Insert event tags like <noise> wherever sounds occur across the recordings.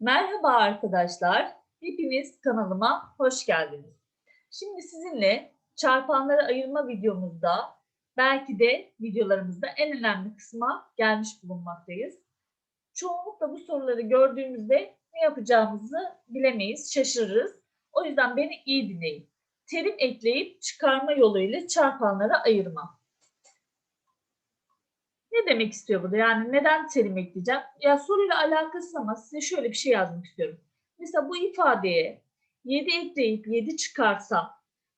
Merhaba arkadaşlar. Hepiniz kanalıma hoş geldiniz. Şimdi sizinle çarpanları ayırma videomuzda belki de videolarımızda en önemli kısma gelmiş bulunmaktayız. Çoğunlukla bu soruları gördüğümüzde ne yapacağımızı bilemeyiz, şaşırırız. O yüzden beni iyi dinleyin. Terim ekleyip çıkarma yoluyla çarpanlara ayırma. Ne demek istiyor burada? Yani neden terim ekleyeceğim? Ya soruyla alakası ama size şöyle bir şey yazmak istiyorum. Mesela bu ifadeye 7 ekleyip 7 çıkarsa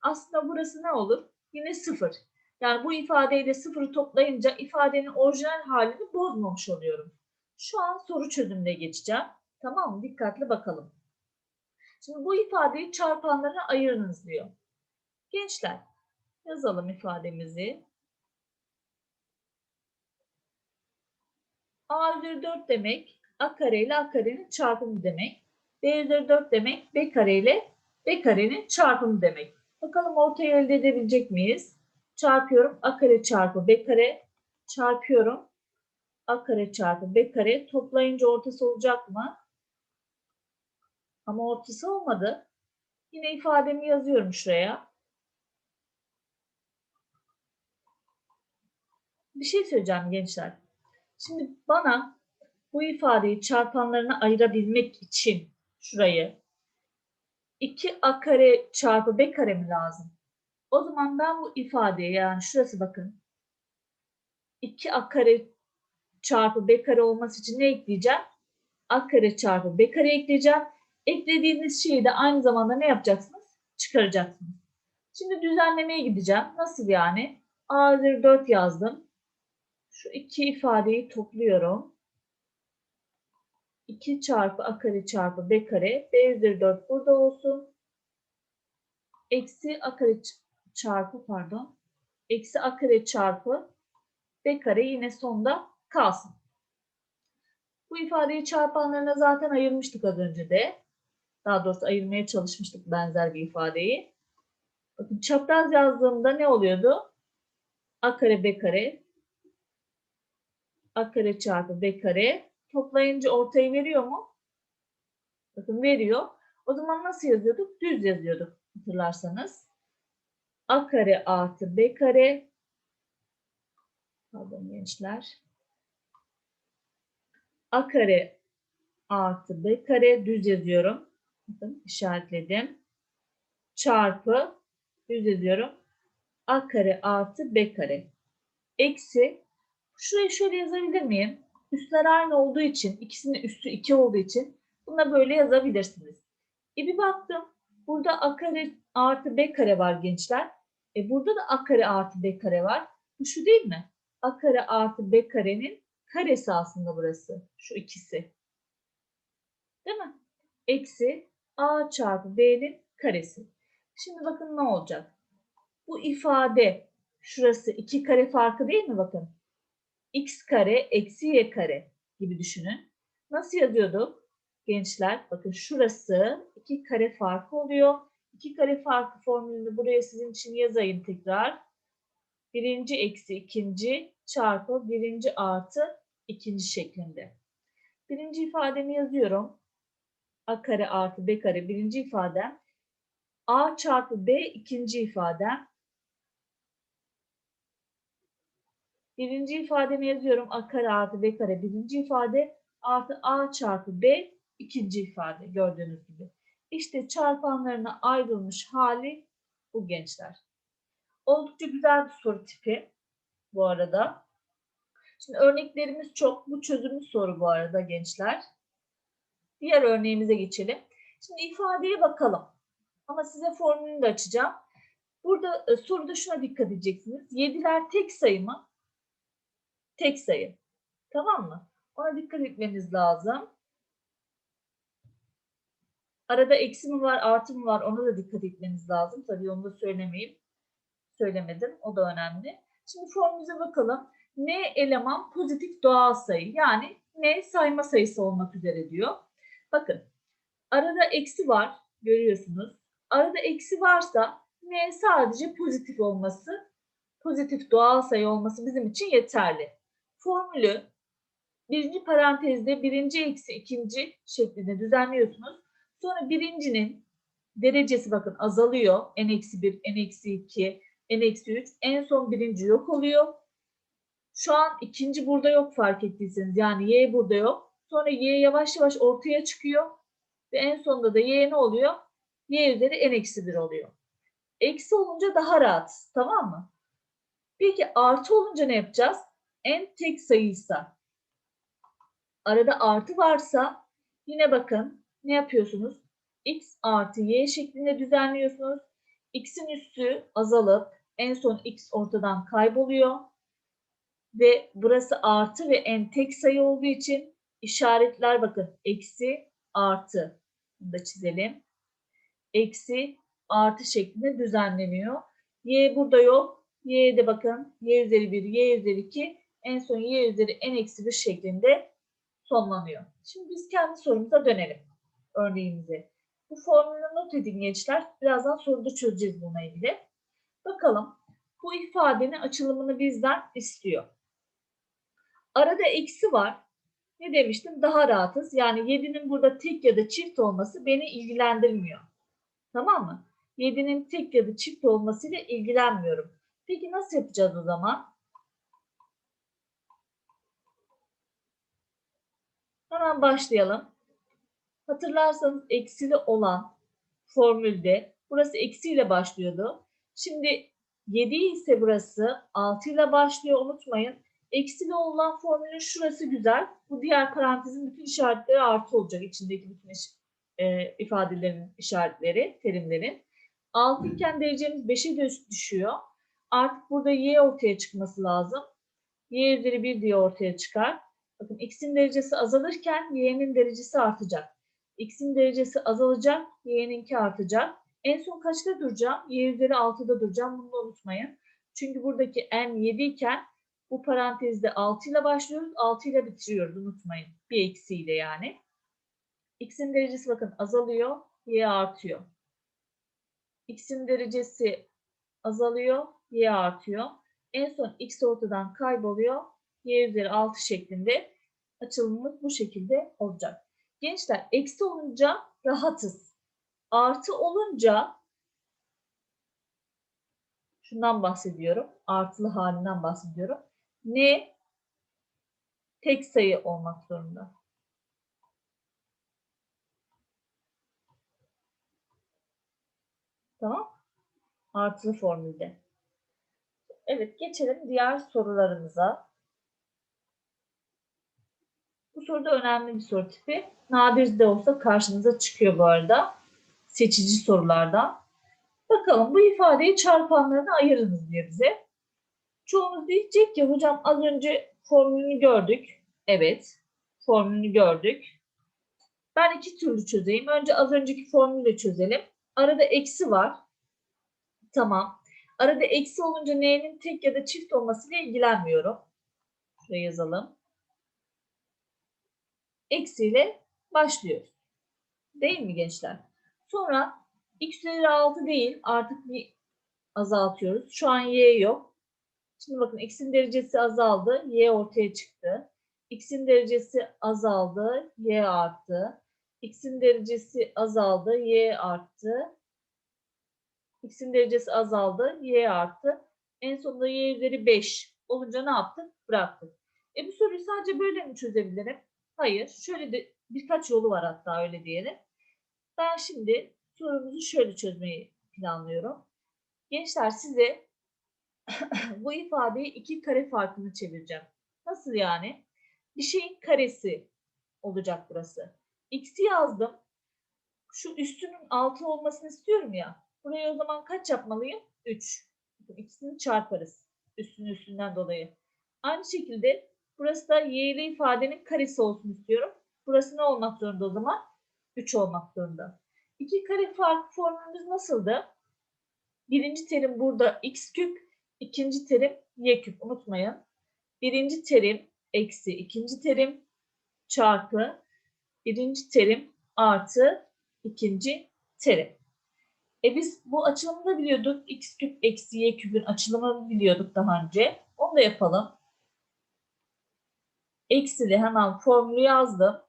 aslında burası ne olur? Yine 0. Yani bu ifadeyle 0'ı toplayınca ifadenin orijinal halini bozmamış oluyorum. Şu an soru çözümüne geçeceğim. Tamam mı? Dikkatli bakalım. Şimdi bu ifadeyi çarpanlara ayırınız diyor. Gençler yazalım ifademizi. A üzeri 4 demek A kare ile A karenin çarpımı demek. B üzeri 4 demek B kare ile B karenin çarpımı demek. Bakalım ortayı elde edebilecek miyiz? Çarpıyorum A kare çarpı B kare çarpıyorum. A kare çarpı B kare toplayınca ortası olacak mı? Ama ortası olmadı. Yine ifademi yazıyorum şuraya. Bir şey söyleyeceğim gençler. Şimdi bana bu ifadeyi çarpanlarına ayırabilmek için şurayı 2a kare çarpı b kare mi lazım? O zaman ben bu ifadeye yani şurası bakın 2a kare çarpı b kare olması için ne ekleyeceğim? a kare çarpı b kare ekleyeceğim. Eklediğiniz şeyi de aynı zamanda ne yapacaksınız? Çıkaracaksınız. Şimdi düzenlemeye gideceğim. Nasıl yani? a üzeri 4 yazdım. Şu iki ifadeyi topluyorum. 2 çarpı a kare çarpı b kare. b üzeri 4 burada olsun. Eksi a kare çarpı pardon. Eksi a kare çarpı b kare yine sonda kalsın. Bu ifadeyi çarpanlarına zaten ayırmıştık az önce de. Daha doğrusu ayırmaya çalışmıştık benzer bir ifadeyi. Bakın çapraz yazdığımda ne oluyordu? a kare b kare a kare çarpı b kare toplayınca ortayı veriyor mu? Bakın veriyor. O zaman nasıl yazıyorduk? Düz yazıyorduk hatırlarsanız. a kare artı b kare pardon gençler a kare artı b kare düz yazıyorum. Bakın işaretledim. Çarpı düz yazıyorum. a kare artı b kare eksi Şurayı şöyle yazabilir miyim? Üstler aynı olduğu için, ikisinin üstü 2 olduğu için buna böyle yazabilirsiniz. E bir baktım. Burada a kare artı b kare var gençler. E burada da a kare artı b kare var. Bu şu değil mi? a kare artı b karenin karesi aslında burası. Şu ikisi. Değil mi? Eksi a çarpı b'nin karesi. Şimdi bakın ne olacak? Bu ifade şurası iki kare farkı değil mi bakın? X kare eksi y kare gibi düşünün. Nasıl yazıyorduk? Gençler bakın şurası iki kare farkı oluyor. İki kare farkı formülünü buraya sizin için yazayım tekrar. Birinci eksi ikinci çarpı birinci artı ikinci şeklinde. Birinci ifademi yazıyorum. A kare artı B kare birinci ifadem. A çarpı B ikinci ifadem. Birinci ifademi yazıyorum. A kare artı B kare birinci ifade artı A çarpı B ikinci ifade gördüğünüz gibi. İşte çarpanlarına ayrılmış hali bu gençler. Oldukça güzel bir soru tipi bu arada. Şimdi örneklerimiz çok. Bu çözümlü soru bu arada gençler. Diğer örneğimize geçelim. Şimdi ifadeye bakalım. Ama size formülünü de açacağım. Burada e, soruda şuna dikkat edeceksiniz. 7'ler tek sayı mı? Tek sayı. Tamam mı? Ona dikkat etmeniz lazım. Arada eksi mi var, artı mı var ona da dikkat etmeniz lazım. Tabii onu da söylemeyeyim. Söylemedim. O da önemli. Şimdi formumuza bakalım. N eleman pozitif doğal sayı. Yani N sayma sayısı olmak üzere diyor. Bakın. Arada eksi var. Görüyorsunuz. Arada eksi varsa N sadece pozitif olması, pozitif doğal sayı olması bizim için yeterli formülü birinci parantezde birinci eksi ikinci şeklinde düzenliyorsunuz. Sonra birincinin derecesi bakın azalıyor. n eksi 1, n eksi 2, n eksi 3. En son birinci yok oluyor. Şu an ikinci burada yok fark ettiyseniz. Yani y burada yok. Sonra y yavaş yavaş ortaya çıkıyor. Ve en sonunda da y ne oluyor? y üzeri n eksi 1 oluyor. Eksi olunca daha rahat. Tamam mı? Peki artı olunca ne yapacağız? N tek sayıysa arada artı varsa yine bakın ne yapıyorsunuz? x artı y şeklinde düzenliyorsunuz. x'in üstü azalıp en son x ortadan kayboluyor. Ve burası artı ve n tek sayı olduğu için işaretler bakın eksi artı. Bunu da çizelim. Eksi artı şeklinde düzenleniyor. Y burada yok. Y de bakın y üzeri 1, y üzeri 2 en son y üzeri n eksi 1 şeklinde sonlanıyor. Şimdi biz kendi sorumuza dönelim. Örneğimize. Bu formülü not edin gençler. Birazdan soruda çözeceğiz bununla ilgili. Bakalım bu ifadenin açılımını bizden istiyor. Arada eksi var. Ne demiştim? Daha rahatız. Yani 7'nin burada tek ya da çift olması beni ilgilendirmiyor. Tamam mı? 7'nin tek ya da çift olmasıyla ilgilenmiyorum. Peki nasıl yapacağız o zaman? Hemen başlayalım. Hatırlarsanız eksili olan formülde burası eksiyle başlıyordu. Şimdi 7 ise burası 6 ile başlıyor unutmayın. Eksili olan formülün şurası güzel. Bu diğer parantezin bütün işaretleri artı olacak. içindeki bütün iş, e, ifadelerin işaretleri, terimlerin. 6 iken derecemiz 5'e düşüyor. Artık burada y ortaya çıkması lazım. y üzeri 1 diye ortaya çıkar. Bakın x'in derecesi azalırken y'nin derecesi artacak. x'in derecesi azalacak, y'ninki artacak. En son kaçta duracağım? y üzeri 6'da duracağım. Bunu da unutmayın. Çünkü buradaki n 7 iken bu parantezde 6 ile başlıyoruz. 6 ile bitiriyoruz. Unutmayın. Bir eksiyle yani. x'in derecesi bakın azalıyor. y artıyor. x'in derecesi azalıyor. y artıyor. En son x ortadan kayboluyor. Y üzeri 6 şeklinde açılımımız bu şekilde olacak. Gençler eksi olunca rahatız. Artı olunca şundan bahsediyorum. Artılı halinden bahsediyorum. Ne tek sayı olmak zorunda. Tamam. Artılı formülde. Evet geçelim diğer sorularımıza. Bu soruda önemli bir soru tipi. Nadir de olsa karşınıza çıkıyor bu arada. Seçici sorulardan. Bakalım bu ifadeyi çarpanlarına ayırınız diyor bize. Çoğumuz diyecek ki hocam az önce formülünü gördük. Evet formülünü gördük. Ben iki türlü çözeyim. Önce az önceki formülü çözelim. Arada eksi var. Tamam. Arada eksi olunca n'nin tek ya da çift olmasıyla ilgilenmiyorum. Şuraya yazalım. Eksiyle başlıyoruz. Değil mi gençler? Sonra x üzeri 6 değil artık bir azaltıyoruz. Şu an y yok. Şimdi bakın x'in derecesi azaldı. Y ortaya çıktı. x'in derecesi azaldı. Y arttı. x'in derecesi azaldı. Y arttı. x'in derecesi azaldı. Y arttı. En sonunda y üzeri 5 olunca ne yaptık? Bıraktık. E bu soruyu sadece böyle mi çözebilirim? Hayır. Şöyle de birkaç yolu var hatta öyle diyelim. Ben şimdi sorumuzu şöyle çözmeyi planlıyorum. Gençler size <laughs> bu ifadeyi iki kare farkını çevireceğim. Nasıl yani? Bir şeyin karesi olacak burası. X'i yazdım. Şu üstünün 6 olmasını istiyorum ya. Buraya o zaman kaç yapmalıyım? 3. İkisini çarparız. Üstünün üstünden dolayı. Aynı şekilde burası da y'li ifadenin karesi olsun istiyorum. Burası ne olmak zorunda o zaman? 3 olmak zorunda. İki kare fark formülümüz nasıldı? Birinci terim burada x küp, ikinci terim y küp. Unutmayın. Birinci terim eksi ikinci terim çarpı birinci terim artı ikinci terim. E biz bu açılımı da biliyorduk. x küp eksi y küpün açılımını biliyorduk daha önce. Onu da yapalım. Eksili hemen formülü yazdım.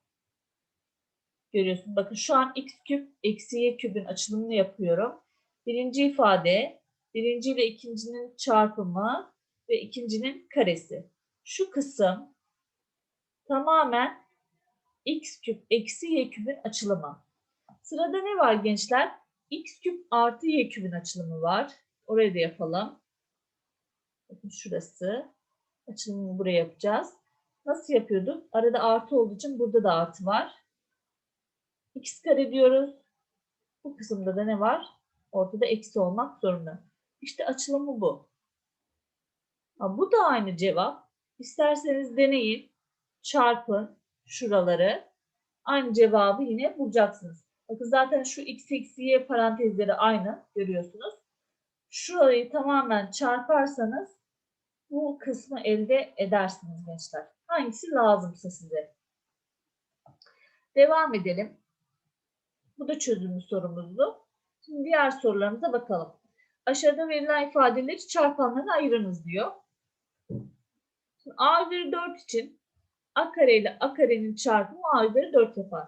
Görüyorsun. Bakın şu an x küp eksi y küpün açılımını yapıyorum. Birinci ifade birinci ile ikincinin çarpımı ve ikincinin karesi. Şu kısım tamamen x küp eksi y küpün açılımı. Sırada ne var gençler? x küp artı y küpün açılımı var. Orayı da yapalım. Bakın şurası. Açılımını buraya yapacağız. Nasıl yapıyorduk? Arada artı olduğu için burada da artı var. x kare diyoruz. Bu kısımda da ne var? Ortada eksi olmak zorunda. İşte açılımı bu. Ha, bu da aynı cevap. İsterseniz deneyin. Çarpın şuraları. Aynı cevabı yine bulacaksınız. Bakın zaten şu x eksi y parantezleri aynı görüyorsunuz. Şurayı tamamen çarparsanız bu kısmı elde edersiniz gençler. Hangisi lazımsa size. Devam edelim. Bu da çözümlü sorumuzdu. Şimdi diğer sorularımıza bakalım. Aşağıda verilen ifadeleri çarpanlarına ayırınız diyor. A üzeri 4 için a kare ile a karenin çarpımı a üzeri 4 yapar.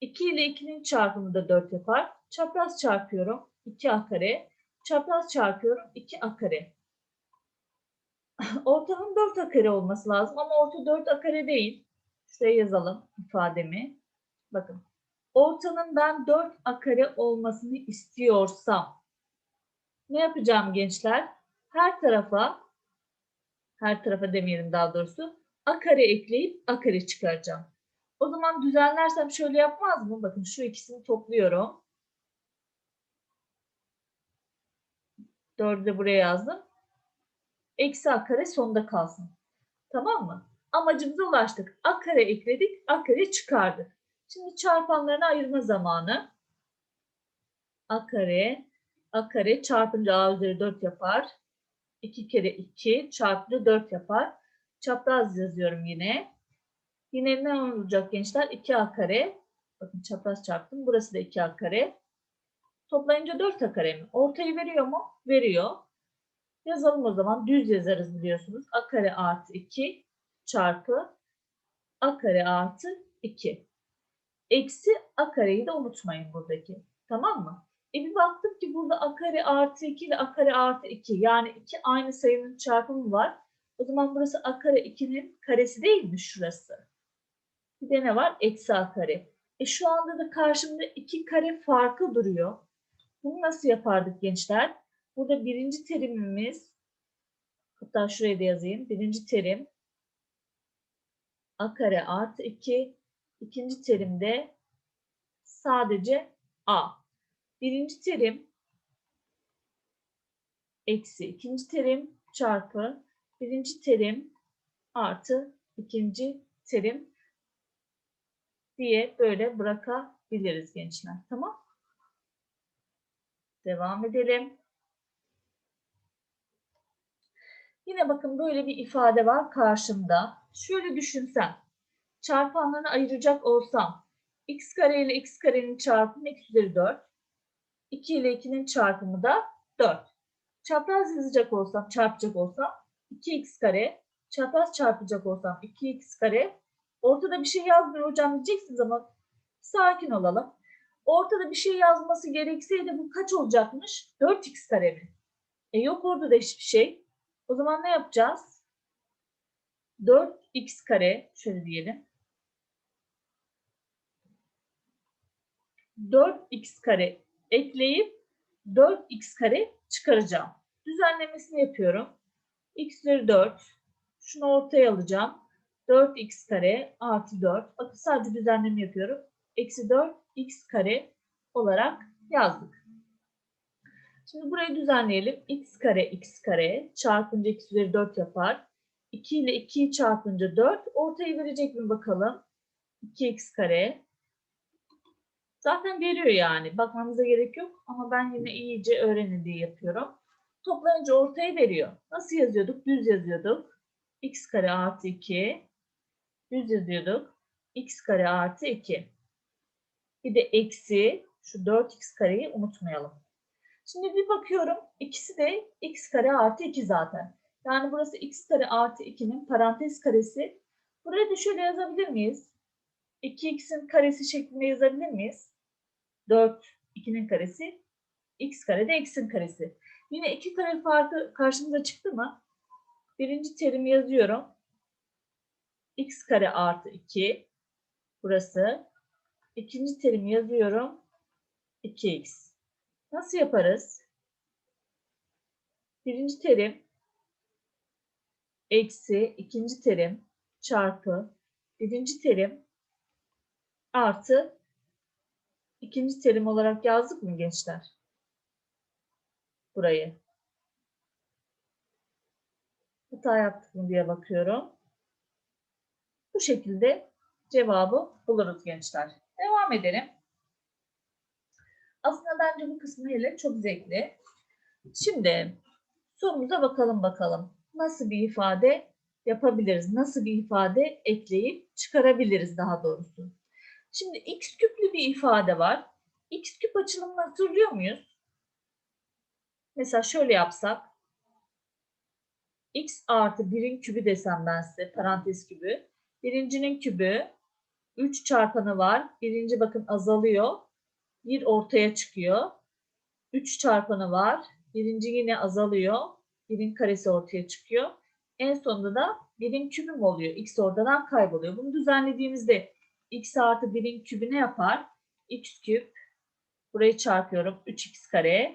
2 ile 2'nin çarpımı da 4 yapar. Çapraz çarpıyorum. 2a kare. Çapraz çarpıyorum. 2a kare. Ortamın 4a kare olması lazım ama orta 4a kare değil. Şuraya yazalım ifademi. Bakın. Ortanın ben 4a kare olmasını istiyorsam ne yapacağım gençler? Her tarafa her tarafa demeyelim daha doğrusu a ekleyip a çıkaracağım. O zaman düzenlersem şöyle yapmaz mı? Bakın şu ikisini topluyorum. 4'ü de buraya yazdım. Eksi a kare sonda kalsın. Tamam mı? Amacımıza ulaştık. A kare ekledik, a kare çıkardık. Şimdi çarpanlarını ayırma zamanı. A kare, a kare çarpınca a üzeri 4 yapar. 2 kere 2 çarpınca 4 yapar. Çapraz yazıyorum yine. Yine ne olacak gençler? 2a kare. Bakın çapraz çarptım. Burası da 2a kare. Toplayınca 4a kare mi? Ortayı veriyor mu? Veriyor. Yazalım o zaman. Düz yazarız biliyorsunuz. a kare artı 2 çarpı a kare artı 2. Eksi a kareyi de unutmayın buradaki. Tamam mı? E bir baktık ki burada a kare artı 2 ile a kare artı 2. Yani iki aynı sayının çarpımı var. O zaman burası a kare 2'nin karesi değil mi şurası? Bir de ne var? Eksi a kare. E şu anda da karşımda iki kare farkı duruyor. Bunu nasıl yapardık gençler? Burada birinci terimimiz, hatta şuraya da yazayım. Birinci terim a kare artı 2. İkinci terimde sadece a. Birinci terim eksi ikinci terim çarpı birinci terim artı ikinci terim diye böyle bırakabiliriz gençler. Tamam. Devam edelim. Yine bakın böyle bir ifade var karşımda. Şöyle düşünsem. Çarpanlarını ayıracak olsam. x kare ile x karenin çarpımı x üzeri 4. 2 ile 2'nin çarpımı da 4. Çapraz yazacak olsam, çarpacak olsam 2x kare. Çapraz çarpacak olsam 2x kare. Ortada bir şey yazmıyor hocam diyeceksiniz ama sakin olalım. Ortada bir şey yazması gerekseydi bu kaç olacakmış? 4x kare mi? E yok orada da hiçbir şey. O zaman ne yapacağız? 4x kare şöyle diyelim. 4x kare ekleyip 4x kare çıkaracağım. Düzenlemesini yapıyorum. x üzeri 4. Şunu ortaya alacağım. 4x kare artı 4. Bakın sadece düzenleme yapıyorum. Eksi 4x kare olarak yazdık. Şimdi burayı düzenleyelim. x kare x kare çarpınca x üzeri 4 yapar. 2 ile 2'yi çarpınca 4. Ortayı verecek mi bakalım? 2x kare. Zaten veriyor yani. Bakmamıza gerek yok. Ama ben yine iyice öğrenin diye yapıyorum. Toplayınca ortayı veriyor. Nasıl yazıyorduk? Düz yazıyorduk. x kare artı 2. Düz yazıyorduk. x kare artı 2. Bir de eksi şu 4x kareyi unutmayalım. Şimdi bir bakıyorum ikisi de x kare artı 2 zaten. Yani burası x kare artı 2'nin parantez karesi. Buraya da şöyle yazabilir miyiz? 2x'in karesi şeklinde yazabilir miyiz? 4, 2'nin karesi, x kare de x'in karesi. Yine iki kare farkı karşımıza çıktı mı? Birinci terimi yazıyorum. x kare artı 2. Burası. İkinci terimi yazıyorum. 2x. Nasıl yaparız? Birinci terim eksi ikinci terim çarpı birinci terim artı ikinci terim olarak yazdık mı gençler? Burayı. Hata yaptık mı diye bakıyorum. Bu şekilde cevabı buluruz gençler. Devam edelim. Aslında bence bu kısmı hele çok zevkli. Şimdi sorumuza bakalım bakalım. Nasıl bir ifade yapabiliriz? Nasıl bir ifade ekleyip çıkarabiliriz daha doğrusu? Şimdi x küplü bir ifade var. x küp açılımını hatırlıyor muyuz? Mesela şöyle yapsak. x artı 1'in kübü desem ben size parantez kübü. Birincinin kübü 3 çarpanı var. Birinci bakın azalıyor. Bir ortaya çıkıyor. 3 çarpanı var. Birinci yine azalıyor. Birin karesi ortaya çıkıyor. En sonunda da birin kübü mü oluyor? X oradan kayboluyor. Bunu düzenlediğimizde x artı 1'in kübü ne yapar? x küp. Burayı çarpıyorum. 3x kare.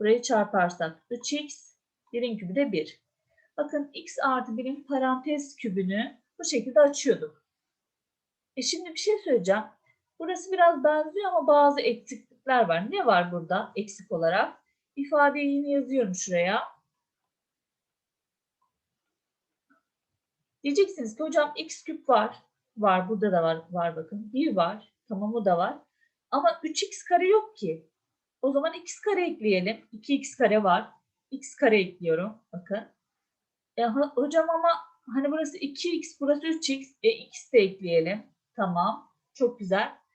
Burayı çarparsak 3x. 1'in kübü de 1. Bakın x artı 1'in parantez kübünü bu şekilde açıyorduk. E şimdi bir şey söyleyeceğim. Burası biraz benziyor ama bazı eksiklikler var. Ne var burada eksik olarak? İfadeyi yine yazıyorum şuraya. Diyeceksiniz ki hocam x küp var. Var burada da var, var bakın. 1 var. Tamamı da var. Ama 3x kare yok ki. O zaman x kare ekleyelim. 2x kare var. x kare ekliyorum. Bakın. E, hocam ama hani burası 2x, burası 3x. E, x de ekleyelim. Tamam. Çok güzel.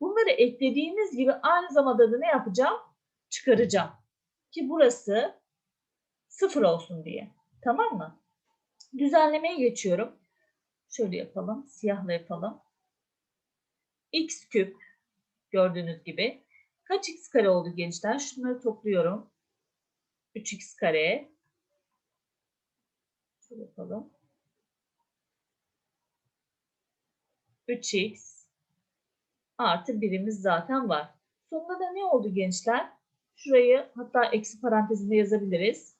Bunları eklediğiniz gibi aynı zamanda da ne yapacağım? Çıkaracağım. Ki burası sıfır olsun diye. Tamam mı? Düzenlemeye geçiyorum. Şöyle yapalım. Siyahla yapalım. x küp gördüğünüz gibi. Kaç x kare oldu gençler? Şunları topluyorum. 3x kare. Şöyle yapalım. 3x artı birimiz zaten var. Sonunda da ne oldu gençler? Şurayı hatta eksi parantezinde yazabiliriz.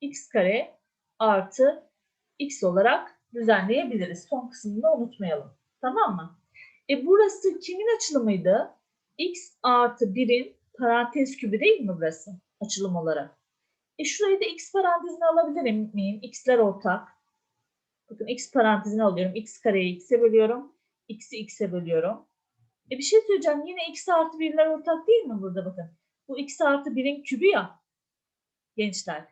x kare artı x olarak düzenleyebiliriz. Son kısmını da unutmayalım. Tamam mı? E burası kimin açılımıydı? x artı 1'in parantez kübü değil mi burası? Açılım olarak. E şurayı da x parantezine alabilir miyim? x'ler ortak. Bakın x parantezine alıyorum. x kareyi x'e bölüyorum. x'i x'e bölüyorum. E bir şey söyleyeceğim. Yine x artı 1'ler ortak değil mi burada bakın? Bu x artı 1'in kübü ya. Gençler.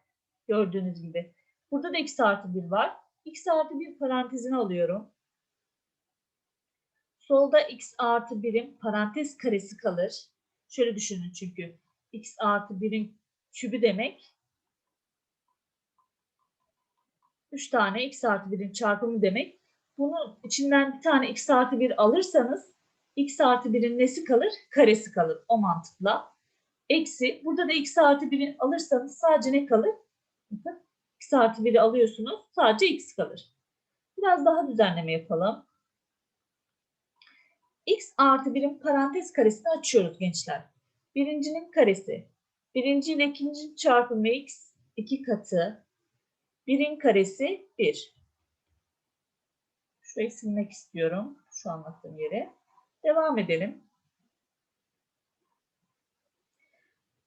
Gördüğünüz gibi. Burada da x artı 1 var. x artı 1 parantezine alıyorum. Solda x artı 1'in parantez karesi kalır. Şöyle düşünün çünkü. x artı 1'in kübü demek. 3 tane x artı 1'in çarpımı demek. Bunun içinden bir tane x artı 1 alırsanız x artı 1'in nesi kalır? Karesi kalır. O mantıkla. Eksi. Burada da x artı 1'in alırsanız sadece ne kalır? x artı 1'i alıyorsunuz. Sadece x kalır. Biraz daha düzenleme yapalım. x artı 1'in parantez karesini açıyoruz gençler. Birincinin karesi. Birinci ile ikinci çarpımı x iki katı. Birin karesi 1. Şurayı silmek istiyorum. Şu anlattığım yere. Devam edelim.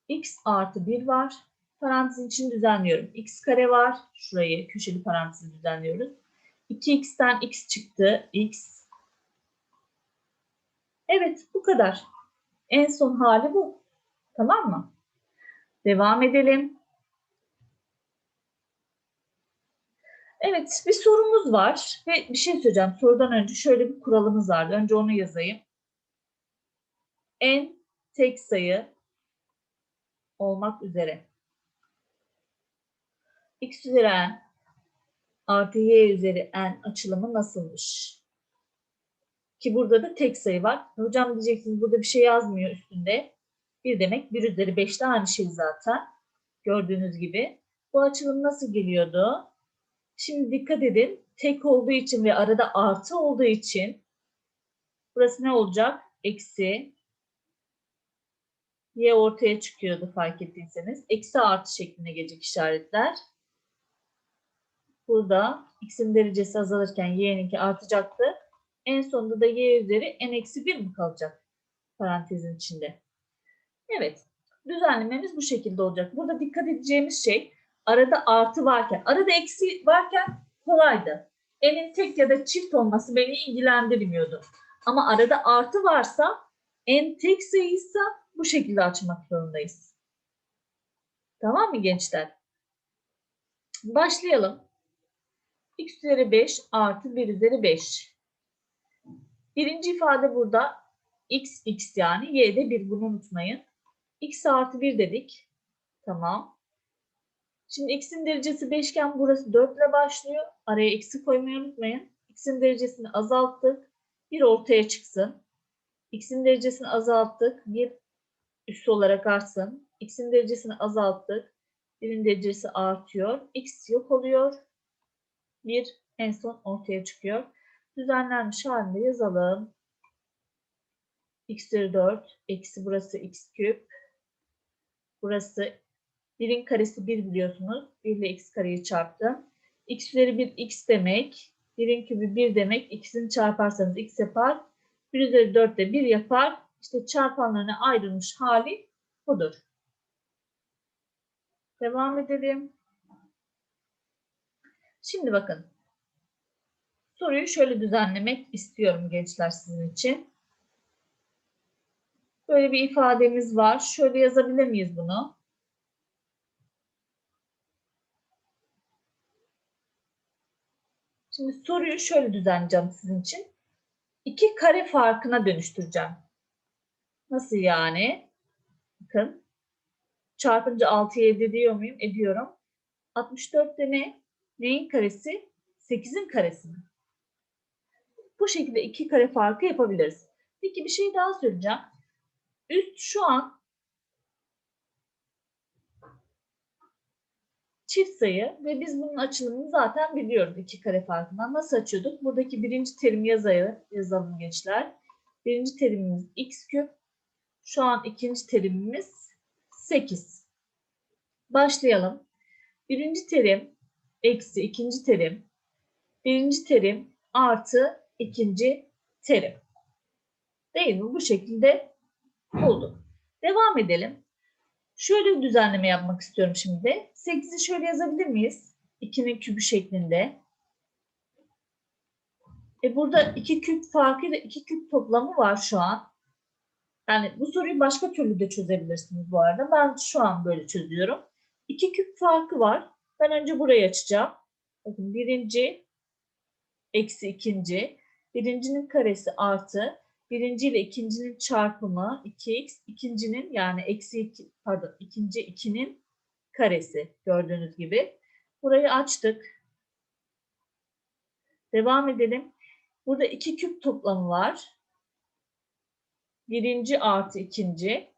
x artı 1 var. Parantezin içini düzenliyorum. x kare var. Şurayı köşeli parantezi düzenliyoruz. 2x'ten x çıktı. x. Evet bu kadar. En son hali bu. Tamam mı? Devam edelim. Evet bir sorumuz var ve bir şey söyleyeceğim. Sorudan önce şöyle bir kuralımız vardı. Önce onu yazayım. En tek sayı olmak üzere x üzeri n artı y üzeri n açılımı nasılmış? Ki burada da tek sayı var. Hocam diyeceksiniz burada bir şey yazmıyor üstünde. Bir demek 1 üzeri 5 de aynı şey zaten. Gördüğünüz gibi. Bu açılım nasıl geliyordu? Şimdi dikkat edin. Tek olduğu için ve arada artı olduğu için burası ne olacak? Eksi. Y ortaya çıkıyordu fark ettiyseniz. Eksi artı şeklinde gelecek işaretler. Burada x'in derecesi azalırken y'ninki artacaktı. En sonunda da y üzeri n eksi 1 mi kalacak? Parantezin içinde. Evet. Düzenlememiz bu şekilde olacak. Burada dikkat edeceğimiz şey arada artı varken, arada eksi varken kolaydı. N'in tek ya da çift olması beni ilgilendirmiyordu. Ama arada artı varsa n tek sayıysa bu şekilde açmak zorundayız. Tamam mı gençler? Başlayalım. x üzeri 5 artı 1 üzeri 5. Birinci ifade burada x x yani y'de 1 bunu unutmayın. x artı 1 dedik. Tamam. Şimdi x'in derecesi 5 iken burası 4 ile başlıyor. Araya eksi koymayı unutmayın. x'in derecesini azalttık. 1 ortaya çıksın. x'in derecesini azalttık. 1 üstü olarak artsın. x'in derecesini azalttık. 1'in derecesi artıyor. x yok oluyor. 1 en son ortaya çıkıyor. Düzenlenmiş halinde yazalım. x üzeri 4 eksi burası x küp. Burası 1'in karesi 1 biliyorsunuz. 1 ile x kareyi çarptım. x üzeri 1 x demek. 1'in kübü 1 demek. İkisini çarparsanız x yapar. 1 üzeri 4 de 1 yapar. İşte çarpanlarına ayrılmış hali budur. Devam edelim. Şimdi bakın. Soruyu şöyle düzenlemek istiyorum gençler sizin için. Böyle bir ifademiz var. Şöyle yazabilir miyiz bunu? Şimdi soruyu şöyle düzenleyeceğim sizin için. İki kare farkına dönüştüreceğim. Nasıl yani? Bakın. Çarpınca 6'ya elde ediyor muyum? Ediyorum. 64 de ne? Neyin karesi? 8'in karesi mi? Bu şekilde iki kare farkı yapabiliriz. Peki bir şey daha söyleyeceğim. Üst şu an çift sayı ve biz bunun açılımını zaten biliyoruz iki kare farkından. Nasıl açıyorduk? Buradaki birinci terimi yazayım, yazalım gençler. Birinci terimimiz x küp. Şu an ikinci terimimiz 8. Başlayalım. Birinci terim eksi ikinci terim. Birinci terim artı ikinci terim. Değil mi? Bu şekilde bulduk. Devam edelim. Şöyle bir düzenleme yapmak istiyorum şimdi. 8'i şöyle yazabilir miyiz? 2'nin kübü şeklinde. E burada 2 küp farkıyla 2 küp toplamı var şu an. Yani bu soruyu başka türlü de çözebilirsiniz bu arada. Ben şu an böyle çözüyorum. 2 küp farkı var. Ben önce burayı açacağım. Bakın birinci eksi ikinci. Birincinin karesi artı birinci ile ikincinin çarpımı 2x, ikincinin yani eksi 2, pardon ikinci 2'nin karesi gördüğünüz gibi. Burayı açtık. Devam edelim. Burada iki küp toplamı var. Birinci artı ikinci.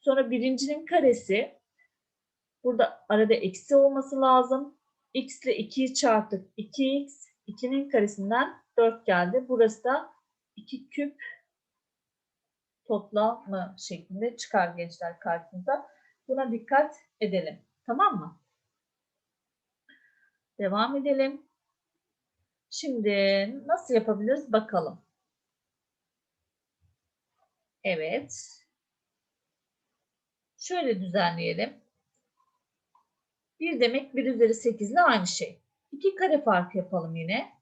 Sonra birincinin karesi. Burada arada eksi olması lazım. x ile 2'yi çarptık. 2x. 2'nin karesinden 4 geldi. Burası da 2 küp toplamı şeklinde çıkar gençler karşınıza. Buna dikkat edelim. Tamam mı? Devam edelim. Şimdi nasıl yapabiliriz bakalım. Evet. Şöyle düzenleyelim. 1 demek 1 üzeri 8 ile aynı şey. 2 kare fark yapalım yine.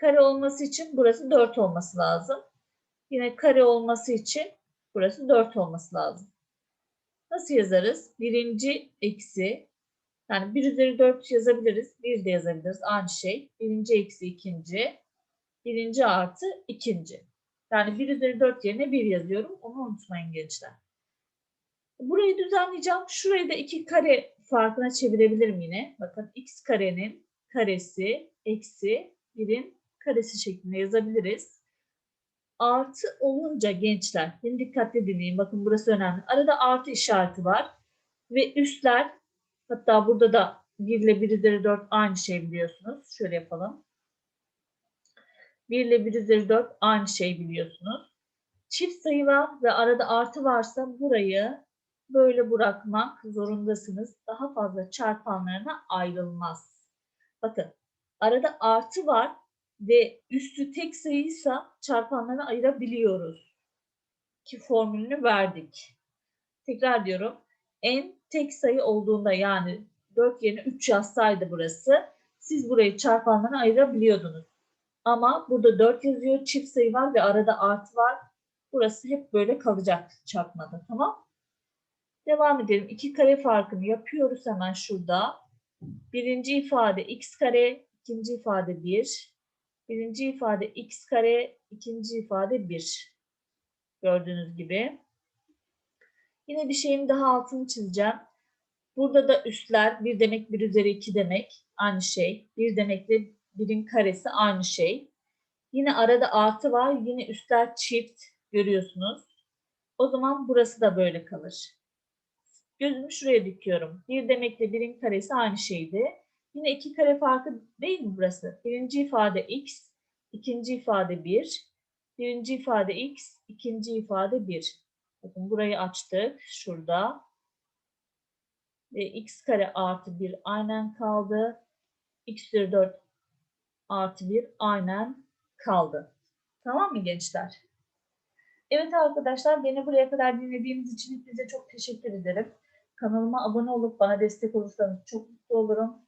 Kare olması için burası 4 olması lazım. Yine kare olması için burası 4 olması lazım. Nasıl yazarız? Birinci eksi yani 1 üzeri 4 yazabiliriz. 1 de yazabiliriz. Aynı şey. Birinci eksi ikinci. Birinci artı ikinci. Yani 1 üzeri 4 yerine 1 yazıyorum. Onu unutmayın gençler. Burayı düzenleyeceğim. Şurayı da 2 kare farkına çevirebilirim yine. Bakın x karenin karesi eksi 1'in karesi şeklinde yazabiliriz. Artı olunca gençler, şimdi dikkatli dinleyin. Bakın burası önemli. Arada artı işareti var. Ve üstler, hatta burada da 1 ile 1 üzeri 4 aynı şey biliyorsunuz. Şöyle yapalım. 1 ile 1 üzeri 4 aynı şey biliyorsunuz. Çift sayı var ve arada artı varsa burayı böyle bırakmak zorundasınız. Daha fazla çarpanlarına ayrılmaz. Bakın arada artı var ve üstü tek sayıysa çarpanlarına ayırabiliyoruz. Ki formülünü verdik. Tekrar diyorum. En tek sayı olduğunda yani 4 yerine 3 yazsaydı burası siz burayı çarpanlarına ayırabiliyordunuz. Ama burada 4 yazıyor, çift sayı var ve arada artı var. Burası hep böyle kalacak çarpmada. Tamam? Devam edelim. 2 kare farkını yapıyoruz hemen şurada. Birinci ifade x kare, ikinci ifade 1. Birinci ifade x kare, ikinci ifade 1. Gördüğünüz gibi. Yine bir şeyin daha altını çizeceğim. Burada da üstler 1 demek 1 üzeri 2 demek aynı şey. 1 demekle 1'in karesi aynı şey. Yine arada artı var. Yine üstler çift görüyorsunuz. O zaman burası da böyle kalır. Gözümü şuraya dikiyorum. 1 demekle 1'in karesi aynı şeydi. Yine iki kare farkı değil mi burası? Birinci ifade x, ikinci ifade 1. Birinci ifade x, ikinci ifade 1. Bakın burayı açtık. Şurada. Ve x kare artı 1 aynen kaldı. x üzeri 4 artı 1 aynen kaldı. Tamam mı gençler? Evet arkadaşlar beni buraya kadar dinlediğiniz için hepinize çok teşekkür ederim. Kanalıma abone olup bana destek olursanız çok mutlu olurum.